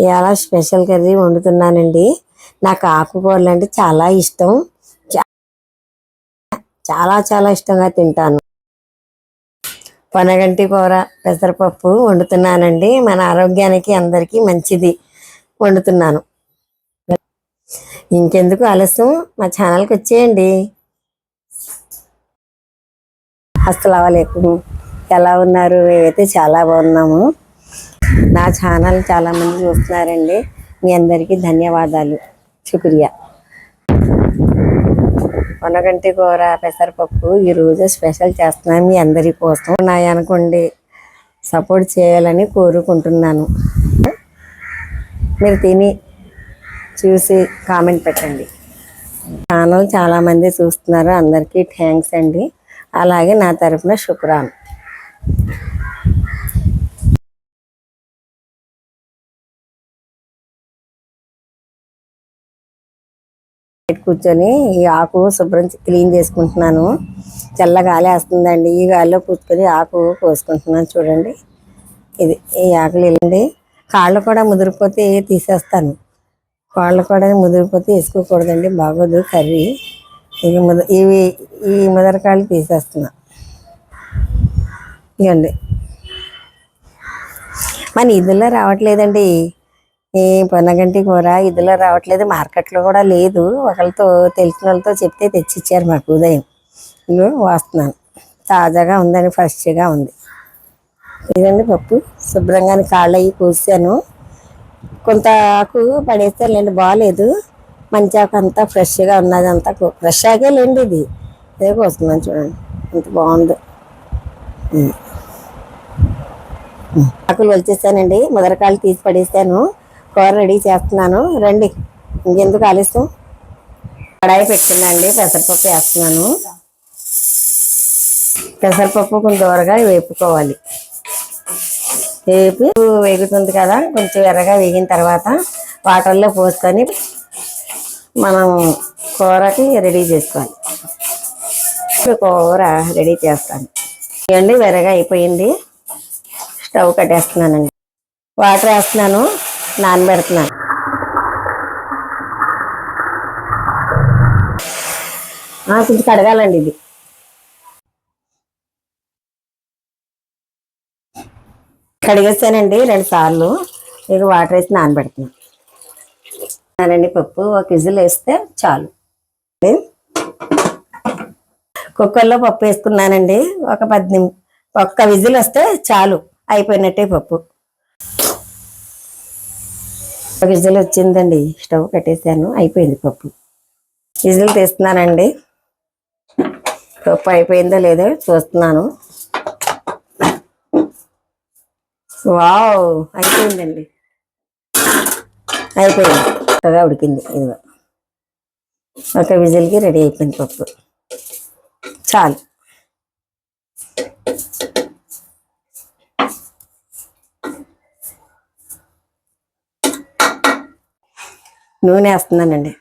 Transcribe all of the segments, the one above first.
ఇవాళ special curry వండుతున్నానండి. నాకు ఆకుకూరలు అంటే చాలా ఇష్టం. చా- చాలా చాలా ఇష్టంగా తింటాను. పనగంటి కూర పెసరపప్పు వండుతున్నానండి. మన ఆరోగ్యానికి అందరికీ మంచిది వండుతున్నాను. ఇంకెందుకు ఆలస్యం? మా ఛానల్కి వచ్చేయండి. అస్సలం ఎలా ఉన్నారు? మేమైతే చాలా బాగున్నాము. నా ఛానల్ చాలామంది చూస్తున్నారండి. మీ అందరికీ ధన్యవాదాలు. శుక్రియా. వనగంటి కూర పెసరపప్పు ఈరోజు స్పెషల్ చేస్తున్నాను మీ అందరి కోసం. ఉన్నాయి అనుకోండి సపోర్ట్ చేయాలని కోరుకుంటున్నాను. మీరు తిని చూసి కామెంట్ పెట్టండి. ఛానల్ చాలామంది చూస్తున్నారు. అందరికీ థ్యాంక్స్ అండి. అలాగే నా తరపున శుక్రాన్. కూర్చొని ఈ ఆకు శుభ్రం క్లీన్ చేసుకుంటున్నాను. చల్ల గాలి వేస్తుందండి ఈ గాలిలో కూర్చొని ఆకు కోసుకుంటున్నాను చూడండి. ఇది ఈ ఆకులు వెళ్ళండి కాళ్ళు కూడా ముదిరిపోతే తీసేస్తాను. కాళ్ళు కూడా ముదిరిపోతే వేసుకోకూడదండి. బాగోదు కర్రీ. ఇవి ముద ఇవి ఈ ముదరకాయలు తీసేస్తున్నా. ఇవ్వండి మన ఇదిలో రావట్లేదండి. ఈ పొన్నగంటి కూర? ఇదిలో రావట్లేదు మార్కెట్లో కూడా లేదు. ఒకరితో తెలిసిన వాళ్ళతో చెప్తే తెచ్చిచ్చారు మాకు ఉదయం. ఇదిగో వాస్తున్నాను. తాజాగా ఉందని ఫ్రెష్గా ఉంది. ఇదండి పప్పు. శుభ్రంగా కాళ్ళు అవి కోసాను. కొంత ఆకు పడేస్తే లేండి బాగాలేదు మంచి ఆకు అంతా ఫ్రెష్గా ఉన్నది అంతా ఫ్రెష్ ఆకే లేండి ఇది. ఇదే కోస్తున్నాను చూడండి. ఎంత బాగుంది. ఆకులు వచ్చేసానండి ముదరకాయలు తీసి పడేసాను. కూర రెడీ చేస్తున్నాను. రండి. ఇంకెందుకు ఆలస్యం? కడాయి పెట్టిందండి. పెసరపప్పు వేస్తున్నాను. పెసరపప్పు కొంచెం దూరగా వేపుకోవాలి. వేపి వేగుతుంది కదా కొంచెం ఎర్రగా వేగిన తర్వాత వాటర్లో పోసుకొని మనం కూరకి రెడీ చేసుకోవాలి. కూర రెడీ చేస్తాను. ఇవ్వండి వెరగా అయిపోయింది. స్టవ్ కట్టేస్తున్నానండి. వాటర్ వేస్తున్నాను. నానబెడుతున్నాను. కొంచెం కడగాలండి ఇది. కడిగేస్తానండి రెండు సార్లు. ఇక వాటర్ వేసి నానబెడుతున్నాను. నానండి పప్పు ఒక విజిల్ వేస్తే చాలు. కుక్కర్లో పప్పు వేసుకున్నానండి. ఒక పది నిమి ఒక్క విజిల్ వస్తే చాలు. అయిపోయినట్టే పప్పు. విజిల్ వచ్చిందండి. స్టవ్ కట్టేసాను అయిపోయింది పప్పు. విజిల్ తీస్తున్నానండి. పప్పు అయిపోయిందో లేదో చూస్తున్నాను. వావ్! అయిపోయిందండి. అయిపోయింది. చక్కగా ఉడికింది. ఇదిగో. ఒక విజిల్కి రెడీ అయిపోయింది పప్పు. చాలు. నూనె వేస్తున్నానండి.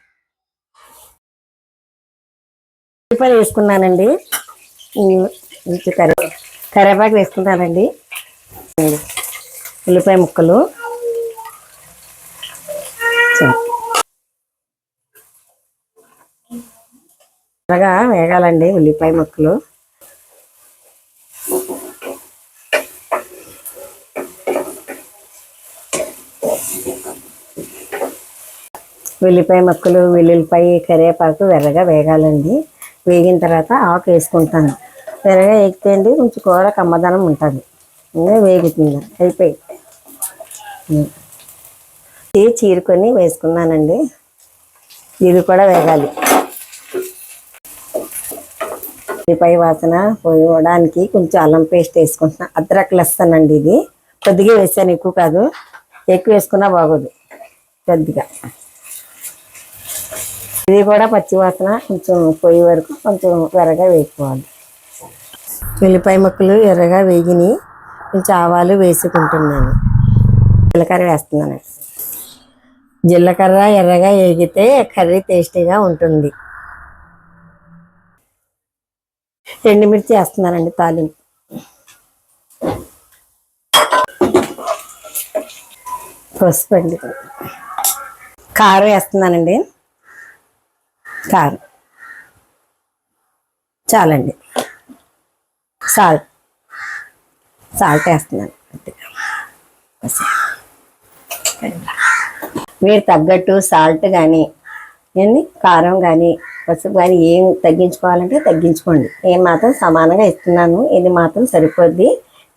ఉల్లిపాయలు వేసుకున్నానండి. ఇంచు కరివే కరివేపాకు వేసుకున్నానండి ఉల్లిపాయ ముక్కలు. త్వరగా వేగాలండి ఉల్లిపాయ ముక్కలు. వెల్లిపాయ ముక్కలు వెల్లుల్లిపాయ కరివేపాకు వెర్రగా వేగాలండి. వేగిన తర్వాత ఆకు వేసుకుంటాను. వెర్రగా ఎగితే అండి కొంచెం కూర కమ్మదనం ఉంటుంది. ఇంకా వేగుతుంది. అయిపోయి. ఇది చీరుకొని వేసుకున్నానండి. ఇది కూడా వేగాలి. ఉల్లిపాయ వాసన పోయడానికి కొంచెం అల్లం పేస్ట్ వేసుకుంటున్నా. అద్రక్ వేస్తానండి ఇది. కొద్దిగా వేసాను ఎక్కువ కాదు. ఎక్కువ వేసుకున్నా బాగోదు. కొద్దిగా ఇది కూడా పచ్చి వాసన కొంచెం పొయ్యి వరకు కొంచెం ఎర్రగా వేసుకోవాలి. ఉల్లిపాయ ముక్కలు ఎర్రగా వేగిని కొంచెం ఆవాలు వేసుకుంటున్నాను. జీలకర్ర వేస్తున్నాను. జీలకర్ర ఎర్రగా వేగితే కర్రీ టేస్టీగా ఉంటుంది. ఎండుమిర్చి వేస్తున్నానండి తాలింపు. పసుపు అండి. కారం వేస్తున్నానండి. కారం చాలండి. సాల్ట్. సాల్ట్ వేస్తున్నాను. మీరు తగ్గట్టు సాల్ట్ కానీ ఏంది? కారం కానీ పసుపు కానీ ఏం తగ్గించుకోవాలంటే తగ్గించుకోండి. ఏం మాత్రం సమానంగా ఇస్తున్నాను. ఇది మాత్రం సరిపోద్ది.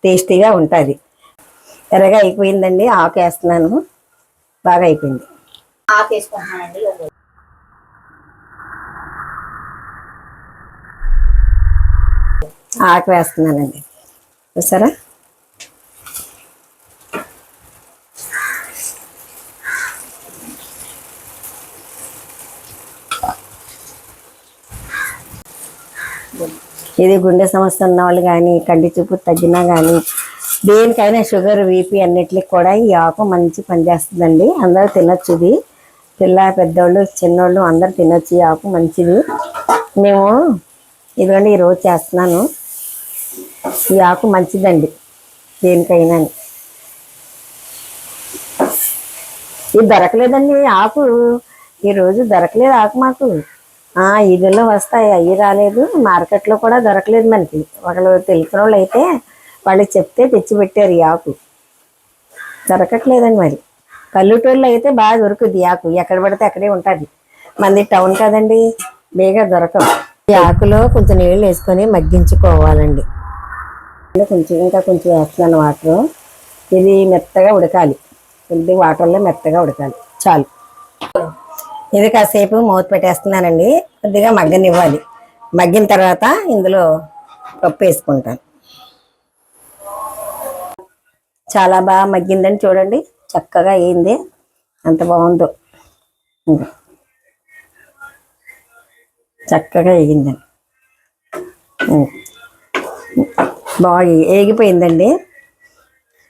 టేస్టీగా ఉంటుంది. ఎర్రగా అయిపోయిందండి. ఆకు వేస్తున్నాను. బాగా అయిపోయింది. ఆకు వేసుకుంటున్నానండి. ఆకు వేస్తున్నానండి చూసారా? ఇది గుండె సమస్య ఉన్న వాళ్ళు కానీ కంటి చూపు తగ్గినా కానీ దేనికైనా షుగర్ బీపీ అన్నిటికి కూడా ఈ ఆకు మంచి పనిచేస్తుందండి అందరూ తినొచ్చు ఇది. పిల్ల పెద్దోళ్ళు చిన్నోళ్ళు అందరూ తినొచ్చు ఈ ఆకు మంచిది. మేము ఇదిగోండి ఈరోజు చేస్తున్నాను. ఈ ఆకు మంచిదండి దేనికైనా ఇది దొరకలేదండి ఆకు. ఈరోజు దొరకలేదు ఆకు మాకు. ఇదిలో వస్తాయి అవి రాలేదు. మార్కెట్లో కూడా దొరకలేదు మనకి. ఒకళ్ళు తెలిసిన వాళ్ళు అయితే వాళ్ళు చెప్తే తెచ్చిపెట్టారు ఈ ఆకు. దొరకట్లేదండి మరి. పల్లెటూరులో అయితే బాగా దొరుకుద్ది ఈ ఆకు. ఎక్కడ పడితే అక్కడే ఉంటుంది. మంది టౌన్ కదండి బేగా దొరకవు. ఈ ఆకులో కొంచెం నీళ్ళు వేసుకొని మగ్గించుకోవాలండి. కొంచెం ఇంకా కొంచెం వేస్తున్నాను వాటర్. ఇది మెత్తగా ఉడకాలి. ఇది వాటర్లో మెత్తగా ఉడకాలి. చాలు. ఇది కాసేపు మూత పెట్టేస్తున్నానండి. కొద్దిగా మగ్గనివ్వాలి. మగ్గిన తర్వాత ఇందులో పప్పు వేసుకుంటాను. చాలా బాగా మగ్గిందని చూడండి. చక్కగా అయింది. అంత బాగుందో. చక్కగా అయ్యిందండి బాగా వేగిపోయిందండి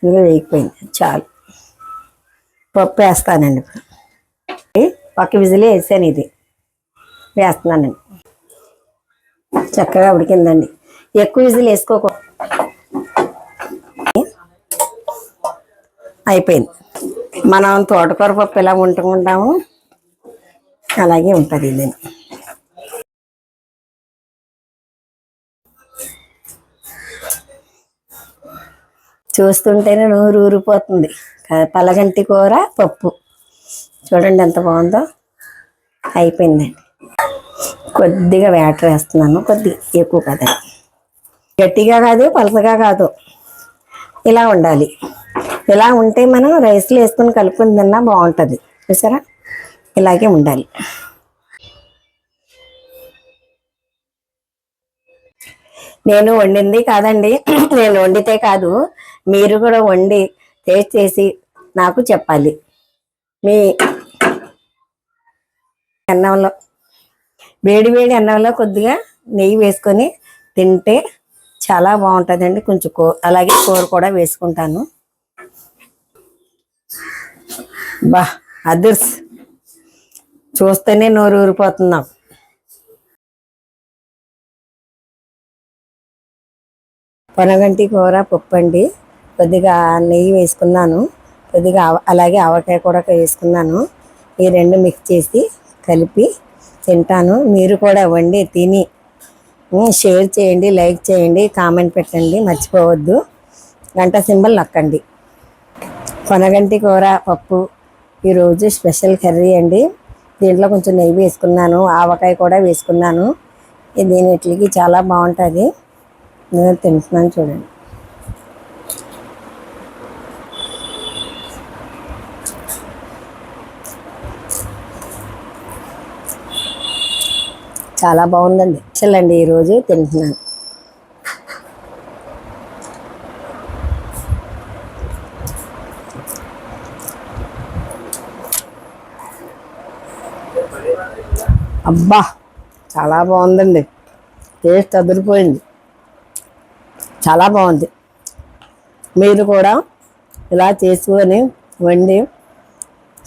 ఇంకా వేగిపోయింది చాలు. పప్పు వేస్తానండి ఇప్పుడు. ఒక విజిలే వేసాను ఇది. వేస్తున్నానండి. చక్కగా ఉడికిందండి. ఎక్కువ విజిల్ వేసుకోక అయిపోయింది. మనం తోటకూర పప్పు ఎలా వండుకుంటాము అలాగే ఉంటుంది నేను చూస్తుంటేనే నూరు ఊరిపోతుంది. పలగంటి కూర పప్పు. చూడండి ఎంత బాగుందో. అయిపోయిందండి. కొద్దిగా వేటర్ వేస్తున్నాను. కొద్దిగా ఎక్కువ కదండి. గట్టిగా కాదు పలసగా కాదు. ఇలా ఉండాలి. ఇలా ఉంటే మనం రైస్లో వేసుకొని కలుపుకుని తిన్నా బాగుంటుంది. చూసారా? ఇలాగే ఉండాలి. నేను వండింది కాదండి. నేను వండితే కాదు. మీరు కూడా వండి టేస్ట్ చేసి నాకు చెప్పాలి. మీ అన్నంలో వేడి వేడి అన్నంలో కొద్దిగా నెయ్యి వేసుకొని తింటే చాలా బాగుంటుందండి కొంచెం కూ అలాగే కూర కూడా వేసుకుంటాను. బా అదర్స్. చూస్తేనే నోరు ఊరిపోతున్నాం. పొనగంటి కూర పప్పు అండి కొద్దిగా నెయ్యి వేసుకున్నాను. కొద్దిగా అలాగే ఆవకాయ కూడా వేసుకున్నాను. ఈ రెండు మిక్స్ చేసి కలిపి తింటాను. మీరు కూడా వండి తిని షేర్ చేయండి లైక్ చేయండి కామెంట్ పెట్టండి. మర్చిపోవద్దు. గంట సింబల్ నొక్కండి. కొనగంటి కూర పప్పు ఈరోజు స్పెషల్ కర్రీ అండి. దీంట్లో కొంచెం నెయ్యి వేసుకున్నాను. ఆవకాయ కూడా వేసుకున్నాను. ఇది దీనిట్లకి చాలా బాగుంటుంది. నేను తింటున్నాను చూడండి. చాలా బాగుందండి. స్పెషల్ ఈరోజు తింటున్నాను. అబ్బా చాలా బాగుందండి. టేస్ట్ అదిరిపోయింది. చాలా బాగుంది. మీరు కూడా ఇలా చేసుకొని వండి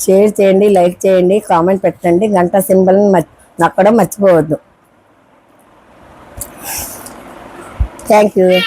షేర్ చేయండి లైక్ చేయండి కామెంట్ పెట్టండి. గంట సింబల్ నక్కడం మర్చిపోవద్దు. Thank you.